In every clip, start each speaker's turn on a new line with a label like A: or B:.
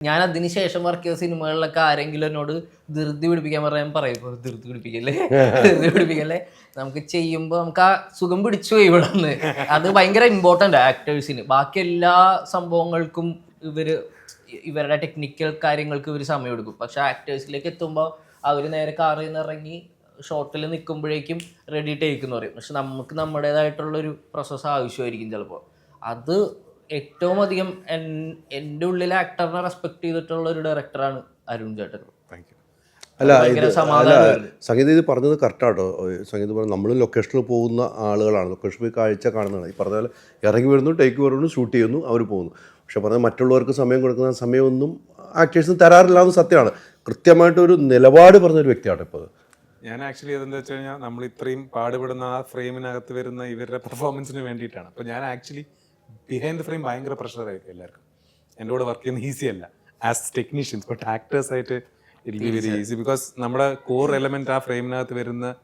A: ഞാൻ അതിനുശേഷം വർക്ക് ചെയ്ത സിനിമകളിലൊക്കെ ആരെങ്കിലും എന്നോട് ധൃതി പിടിപ്പിക്കാൻ പറയാൻ പറയും "ഓ, ധൃതി പിടിപ്പിക്കല്ലേ? ധൃതി പിടിപ്പിക്കല്ലേ? നമുക്ക് ചെയ്യുമ്പോൾ നമുക്ക് ആ സുഖം പിടിച്ചു പോയി ഇവിടെ നിന്ന്. അത് ഭയങ്കര ഇമ്പോർട്ടന്റ് ആക്ടേഴ്സിന് ബാക്കി എല്ലാ സംഭവങ്ങൾക്കും ഇവർ ഇവരുടെ ടെക്നിക്കൽ കാര്യങ്ങൾക്ക് ഇവർ സമയം എടുക്കും. പക്ഷെ ആക്ടേഴ്സിലേക്ക് എത്തുമ്പോൾ അവർ നേരെ കാറിൽ നിന്ന് ഇറങ്ങി ഷോട്ടിൽ നിൽക്കുമ്പോഴേക്കും റെഡി ടേക്ക് എന്ന് പറയും. പക്ഷെ നമുക്ക് നമ്മുടേതായിട്ടുള്ളൊരു പ്രോസസ്സ് ആവശ്യമായിരിക്കും ചിലപ്പോൾ അത് ഏറ്റവും അധികം എൻ- എന്റെ ഉള്ളിലെ ആക്ടറിനെ റെസ്പെക്ട് ചെയ്തിട്ടുള്ള ഒരു ഡയറക്ടറാണ് അരുൺ ചേട്ടൻ.
B: താങ്ക് യു
C: അല്ല ഇത് അല്ല സംഗീത ഇത് പറഞ്ഞത് കറക്റ്റാട്ടോ സംഗീത പറഞ്ഞു നമ്മൾ ലൊക്കേഷനിൽ പോകുന്ന ആളുകളാണ്. ലൊക്കേഷൻ പോയി കാഴ്ച കാണുന്നതാണ്. ഈ പറഞ്ഞ പോലെ ഇറങ്ങി വരുന്നു ടേക്ക് വരുന്നു ഷൂട്ട് ചെയ്യുന്നു അവർ പോകുന്നു. പക്ഷെ പറഞ്ഞാൽ മറ്റുള്ളവർക്ക് സമയം കൊടുക്കുന്ന സമയമൊന്നും ആക്ടേഴ്സിന് തരാറില്ല എന്ന് സത്യമാണ്. കൃത്യമായിട്ട് ഒരു നിലപാട് പറഞ്ഞൊരു വ്യക്തിയാണ് ഇപ്പോൾ
B: ഞാൻ ആക്ച്വലി അതെന്താ വെച്ച് കഴിഞ്ഞാൽ നമ്മൾ ഇത്രയും പാടുപെടുന്ന ആ ഫ്രെയിമിനകത്ത് വരുന്ന ഇവരുടെ പെർഫോമൻസിന് വേണ്ടിയിട്ടാണ്. അപ്പോൾ ഞാൻ ആക്ച്വലി ബിഹൈൻഡ് ദ ഫ്രെയിം ഭയങ്കര പ്രഷറായിരിക്കും എല്ലാവർക്കും. എന്റെ കൂടെ വർക്ക് ചെയ്യുന്ന ഈസി അല്ല. ആസ് ടെക്നീഷ്യൻസ് ബട്ട് ആക്ടേഴ്സ് ആയിട്ട് it be very easy because നമ്മുടെ കോർ എലമെന്റ് ആ ഫ്രെയിമിനകത്ത് വരുന്ന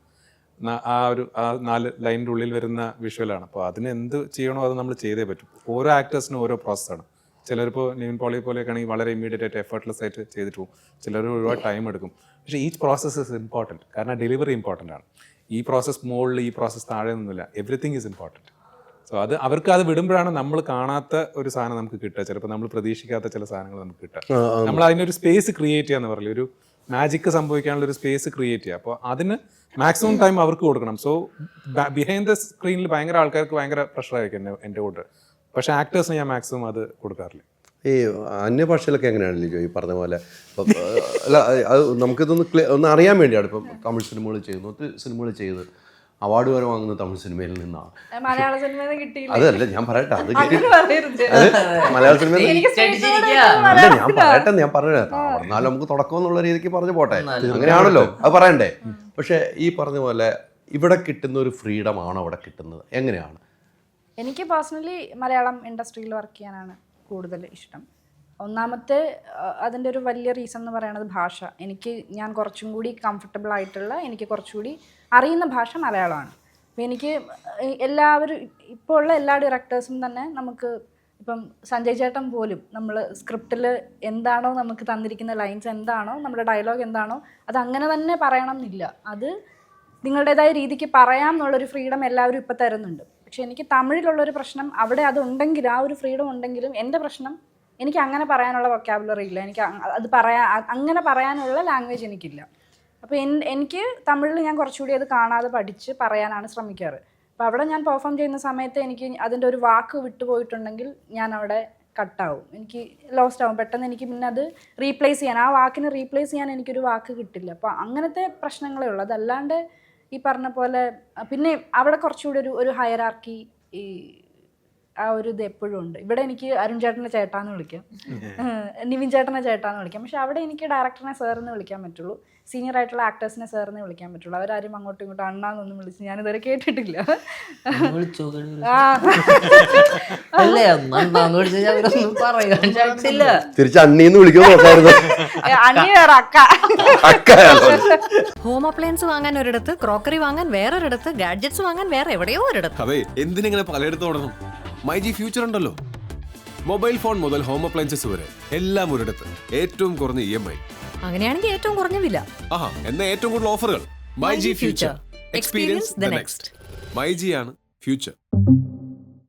B: ആ ഒരു ആ നാല് ലൈനിന്റെ ഉള്ളിൽ വരുന്ന വിഷ്വലാണ് അപ്പോൾ അതിന് എന്ത് ചെയ്യണോ അത് നമ്മൾ ചെയ്തേ പറ്റും. ഓരോ ആക്ടേഴ്സിനും ഓരോ പ്രോസസ്സാണ് ചിലരിപ്പോൾ നിവിൻ പോളി പോലെയൊക്കെ ആണെങ്കിൽ വളരെ ഇമ്മീഡിയറ്റ് ആയിട്ട് എഫർട്ട്ലെസ് ആയിട്ട് ചെയ്തിട്ട് പോകും. ചിലർ ഒരുപാട് ടൈം എടുക്കും. പക്ഷേ ഈ പ്രോസസ്സ് ഇസ് ഇമ്പോർട്ടന്റ് കാരണം ഡെലിവറി ഇമ്പോർട്ടന്റ് ആണ്. ഈ പ്രോസസ്സ് മുകളിൽ ഈ പ്രോസസ്സ് താഴെ ഒന്നുമില്ല എവറിത്തിങ് ഈസ് ഇമ്പോർട്ടന്റ് സോ അത് അവർക്ക് അത് വിടുമ്പോഴാണ് നമ്മൾ കാണാത്ത ഒരു സാധനം നമുക്ക് കിട്ടുക. ചിലപ്പോൾ നമ്മൾ പ്രതീക്ഷിക്കാത്ത ചില സാധനങ്ങൾ നമുക്ക് കിട്ടുക. നമ്മൾ അതിനൊരു സ്പേസ് ക്രിയേറ്റ് ചെയ്യാന്ന് പറയില്ല ഒരു മാജിക്ക് സംഭവിക്കാനുള്ള ഒരു സ്പേസ് ക്രിയേറ്റ് ചെയ്യുക. അപ്പോൾ അതിന് മാക്സിമം ടൈം അവർക്ക് കൊടുക്കണം. സോ ബിഹൈൻഡ് ദ സ്ക്രീനിൽ ഭയങ്കര ആൾക്കാർക്ക് ഭയങ്കര പ്രഷറായിരിക്കും എന്നെ എന്റെ കൂടെ. പക്ഷേ ആക്ടേഴ്സിന് ഞാൻ മാക്സിമം അത് കൊടുക്കാറില്ല.
C: ഈ അന്യഭാഷയിലൊക്കെ എങ്ങനെയാണല്ലോ ഈ പറഞ്ഞ പോലെ? അല്ല അത് നമുക്കിതൊന്ന് ക്ലിയർ ഒന്ന് അറിയാൻ വേണ്ടിയാണ് ഇപ്പം തമിഴ് സിനിമകൾ ചെയ്യുന്നു സിനിമകൾ ചെയ്ത്. അവാർഡ് വരെ വാങ്ങുന്ന തമിഴ് സിനിമയിൽ നിന്നാണ്.
D: മലയാള സിനിമയിൽ കിട്ടിയില്ല?
C: അതല്ല ഞാൻ പറയട്ടെ അത് മലയാള സിനിമയിൽ
D: എനിക്ക്
A: അടിച്ചിരിക്കുക.
C: അല്ല ഞാൻ പറയട്ടെ ഞാൻ പറഞ്ഞു എന്നാലും നമുക്ക് തുടക്കം എന്നുള്ള രീതിക്ക് പറഞ്ഞു പോട്ടെ. അങ്ങനെയാണല്ലോ അത് പറയണ്ടേ? പക്ഷെ ഈ പറഞ്ഞ പോലെ ഇവിടെ കിട്ടുന്ന ഒരു ഫ്രീഡം ആണോ അവിടെ കിട്ടുന്നത്. എങ്ങനെയാണ്?
D: എനിക്ക് പേഴ്സണലി മലയാളം ഇൻഡസ്ട്രിയിൽ വർക്ക് ചെയ്യാനാണ് കൂടുതൽ ഇഷ്ടം. ഒന്നാമത്തെ അതിന്റെ ഒരു വലിയ റീസൺ എന്ന് പറയുന്നത് ഭാഷ. എനിക്ക് ഞാൻ കുറച്ചും കൂടി കംഫർട്ടബിൾ ആയിട്ടുള്ള എനിക്ക് കുറച്ചുകൂടി അറിയുന്ന ഭാഷ മലയാളമാണ്. അപ്പോൾ എനിക്ക് എല്ലാവരും ഇപ്പോൾ ഉള്ള എല്ലാ ഡയറക്ടേഴ്സും തന്നെ നമുക്ക് ഇപ്പം സഞ്ജയ് ചേട്ടൻ പോലും നമ്മൾ സ്ക്രിപ്റ്റിൽ എന്താണോ നമുക്ക് തന്നിരിക്കുന്ന ലൈൻസ് എന്താണോ നമ്മുടെ ഡയലോഗ് എന്താണോ അത് അങ്ങനെ തന്നെ പറയണം എന്നില്ല. അത് നിങ്ങളുടേതായ രീതിക്ക് പറയാം എന്നുള്ളൊരു ഫ്രീഡം എല്ലാവരും ഇപ്പം തരുന്നുണ്ട്. പക്ഷേ എനിക്ക് തമിഴിലുള്ളൊരു പ്രശ്നം അവിടെ അതുണ്ടെങ്കിൽ ആ ഒരു ഫ്രീഡം ഉണ്ടെങ്കിലും എന്റെ പ്രശ്നം എനിക്ക് അങ്ങനെ പറയാനുള്ള വൊക്കാബുലറി ഇല്ല. എനിക്ക് അത് പറയാ അങ്ങനെ പറയാനുള്ള ലാംഗ്വേജ് എനിക്കില്ല. അപ്പോൾ എനിക്ക് തമിഴിൽ ഞാൻ കുറച്ചുകൂടി അത് കാണാതെ പഠിച്ച് പറയാനാണ് ശ്രമിക്കാറ്. അപ്പോൾ അവിടെ ഞാൻ പെർഫോം ചെയ്യുന്ന സമയത്ത് എനിക്ക് അതിന്റെ ഒരു വാക്ക് വിട്ടുപോയിട്ടുണ്ടെങ്കിൽ ഞാൻ അവിടെ കട്ടാവും എനിക്ക് ലോസ്റ്റ് ആവും. പെട്ടെന്ന് എനിക്ക് പിന്നെ അത് റീപ്ലേസ് ചെയ്യാൻ ആ വാക്കിനെ റീപ്ലേസ് ചെയ്യാൻ എനിക്കൊരു വാക്ക് കിട്ടില്ല. അപ്പോൾ അങ്ങനത്തെ പ്രശ്നങ്ങളേ ഉള്ളൂ. അതല്ലാണ്ട് ഈ പറഞ്ഞ പോലെ പിന്നെ അവിടെ കുറച്ചുകൂടി ഒരു ഒരു ഹയറാർക്കി ഈ ആ ഒരു ഇത് എപ്പോഴും ഉണ്ട്. ഇവിടെ എനിക്ക് അരുൺ ചേട്ടനെ ചേട്ടാന്ന് വിളിക്കാം. നിവിൻ ചേട്ടനെ ചേട്ടാന്ന് വിളിക്കാം. പക്ഷെ അവിടെ എനിക്ക് ഡയറക്ടറിനെ സാറെന്ന് വിളിക്കാൻ പറ്റുള്ളൂ. സീനിയർ ആയിട്ടുള്ള ആക്ടേഴ്സിനെ സാറെന്ന് വിളിക്കാൻ പറ്റുള്ളൂ. അവരാരും അങ്ങോട്ടും ഇങ്ങോട്ടും അണ്ണാന്നൊന്നും വിളിച്ച് ഞാനിതുവരെ കേട്ടിട്ടില്ല.
C: തിരിച്ച് അണ്ണീന്ന് വിളിക്കുമോ നോക്കായിരുന്നു?
D: അണ്ണി വേറെ അക്ക.
E: ഹോം അപ്ലയൻസ് വാങ്ങാൻ ഒരിടത്ത് ക്രോക്കറി വാങ്ങാൻ വേറൊരിടത്ത് ഗാഡ്ജറ്റ്സ് വാങ്ങാൻ വേറെ എവിടെയോ ഒരിടത്ത്.
F: അതെ എന്തിനിങ്ങനെ പലയിടത്തും ഓടണം? മൈ ജി ഫ്യൂച്ചർ ഉണ്ടല്ലോ. മൊബൈൽ ഫോൺ മുതൽ ഹോം അപ്ലയൻസസ് വരെ എല്ലാം ഒരിടത്ത്. ഏറ്റവും കുറഞ്ഞ ഇ എം ഐ
E: അങ്ങനെയാണെങ്കിൽ ഏറ്റവും കുറഞ്ഞ വില.
F: ആഹാ എന്ന ഏറ്റവും കൂടുതൽ ഓഫറുകൾ My G Future experience the next My G ആണ് ഫ്യൂച്ചർ